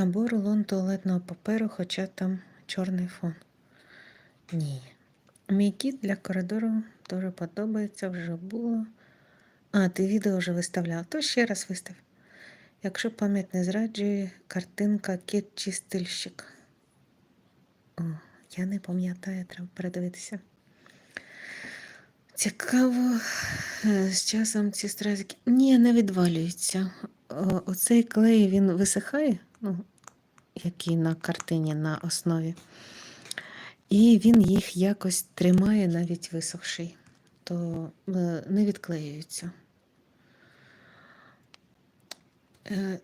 Або рулон туалетного паперу, хоча там чорний фон. Ні. Мій кіт для коридору дуже подобається, вже було. А, ти відео вже виставляв, то ще раз вистав. Якщо пам'ять не зраджує, картинка кіт чистильщик. О, я не пам'ятаю, треба передивитися. Цікаво, е, з часом ці стразики. Ні, не відвалюються. Оцей клей він висихає, ну, який на картині на основі. І він їх якось тримає навіть висохший, то е, не відклеюються. Е,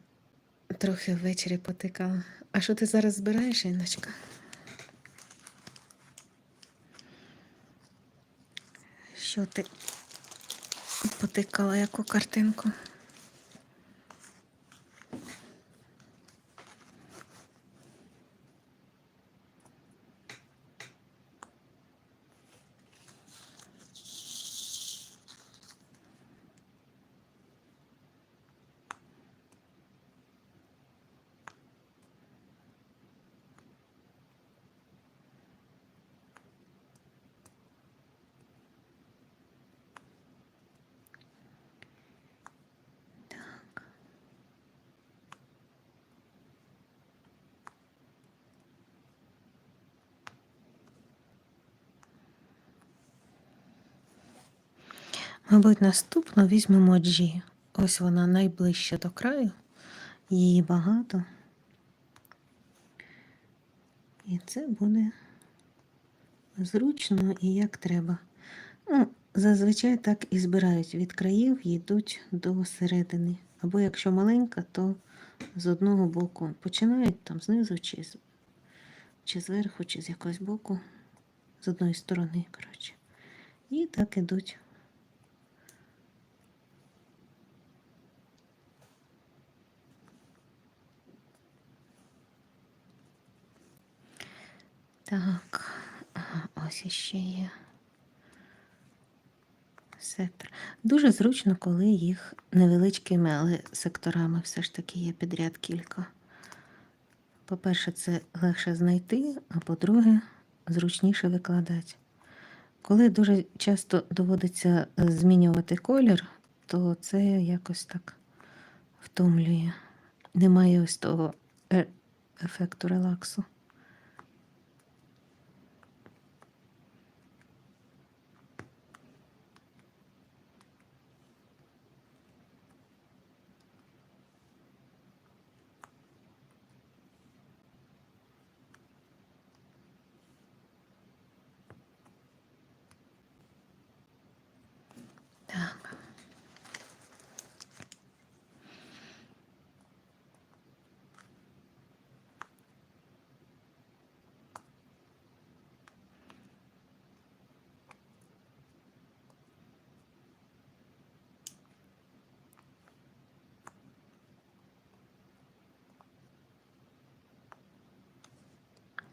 Трохи ввечері потикала. А що ти зараз збираєш, Інночка? Що ти потикала яку картинку? Мабуть, наступно візьмемо G. Ось вона найближче до краю, її багато. І це буде зручно і як треба. Ну, зазвичай так і збирають від країв, йдуть до середини. Або якщо маленька, то з одного боку починають там знизу, чи, чи зверху, чи з якогось боку, з одної сторони, коротше. І так ідуть. Так, ось іще є сектор. Дуже зручно, коли їх невеличкими, але секторами все ж таки є підряд кілька. По-перше, це легше знайти, а по-друге, зручніше викладати. Коли дуже часто доводиться змінювати колір, то це якось так втомлює. Немає ось того е- ефекту релаксу.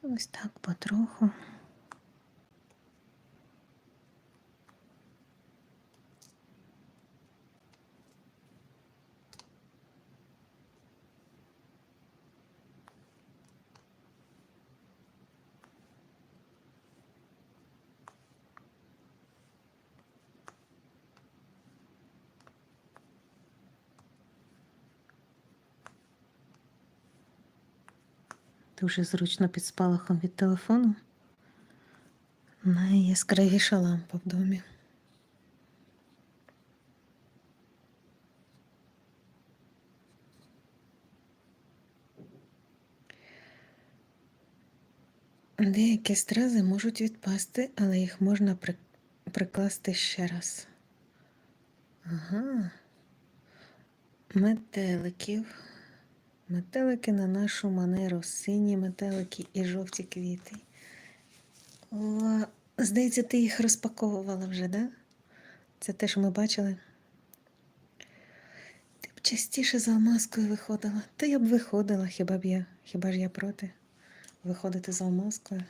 Ось так потроху. Дуже зручно під спалахом від телефону. Найяскравіша лампа в домі. Деякі стрази можуть відпасти, але їх можна при... прикласти ще раз. Ага. Метеликів. Метелики на нашу манеру, сині метелики і жовті квіти. О, здається, ти їх розпаковувала вже, да? Це те, що ми бачили. Ти б частіше з алмазкою виходила. Та я б виходила, хіба б я, хіба ж я проти виходити з алмазкою.